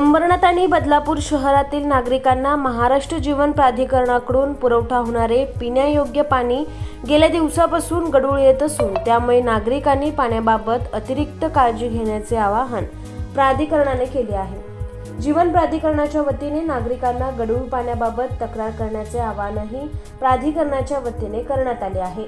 बदलापूर शहरातील नागरिकांना महाराष्ट्र जीवन प्राधिकरणाकडून पुरवठा होणारे पिण्यायोग्य पाणी गेल्या दिवसापासून गडूळ येत असून त्यामुळे नागरिकांनी पाण्याबाबत अतिरिक्त काळजी घेण्याचे आवाहन प्राधिकरणाने केले आहे. जीवन प्राधिकरणाच्या वतीने नागरिकांना गडूळ पाण्याबाबत तक्रार करण्याचे आवाहनही प्राधिकरणाच्या वतीने करण्यात आले आहे.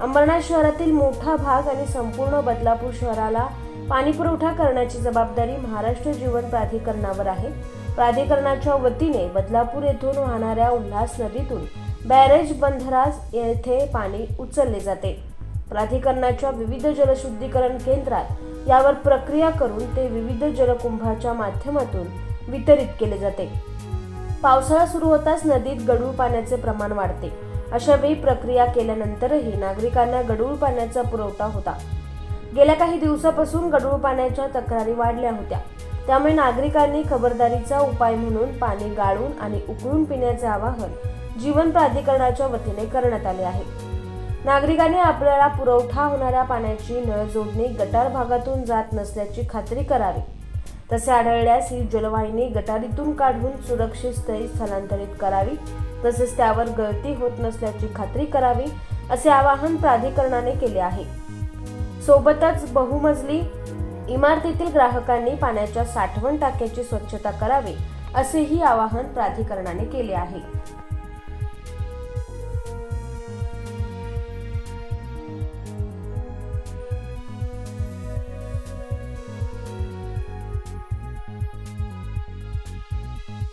अंबरनाथ शहरातील मोठा भाग आणि संपूर्ण बदलापूर शहराला पाणी पुरवठा करण्याची जबाबदारी महाराष्ट्र जीवन प्राधिकरणावर आहे. प्राधिकरणाच्या वतीने बदलापूर येथून वाहणाऱ्या उल्हास नदीतून बॅरेज बंधराज येथे पाणी उचलले जाते. प्राधिकरणाच्या विविध जलशुद्धीकरण केंद्रात यावर प्रक्रिया करून ते विविध जलकुंभाच्या माध्यमातून वितरित केले जाते. पावसाळा सुरू होताच नदीत गढूळ पाण्याचे प्रमाण वाढते. अशा वेळी प्रक्रिया केल्यानंतरही नागरिकांना गढूळ पाण्याचा पुरवठा होता. गेल्या काही दिवसापासून गढूळ पाण्याच्या तक्रारी वाढल्या होत्या. त्यामुळे नागरिकांनी खबरदारीचा उपाय म्हणून पाणी गाळून आणि उकळून पिण्याचे आवाहन जीवन प्राधिकरणाच्या वतीने करण्यात आले आहे. नागरिकांनी आपल्याला पुरवठा होणाऱ्या पाण्याची नळ जोडणी गटार भागातून जात नसल्याची खात्री करावी. तसे आढळल्यास ही जलवाहिनी गटारीतून काढून सुरक्षित स्थळी स्थलांतरित करावी. तसेच त्यावर गळती होत नसल्याची खात्री करावी असे आवाहन प्राधिकरणाने केले आहे. सोबतच बहुमजली इमारतीतील ग्राहकांनी पाण्याच्या साठवण टाक्याची स्वच्छता करावी असेही आवाहन प्राधिकरणाने केले आहे.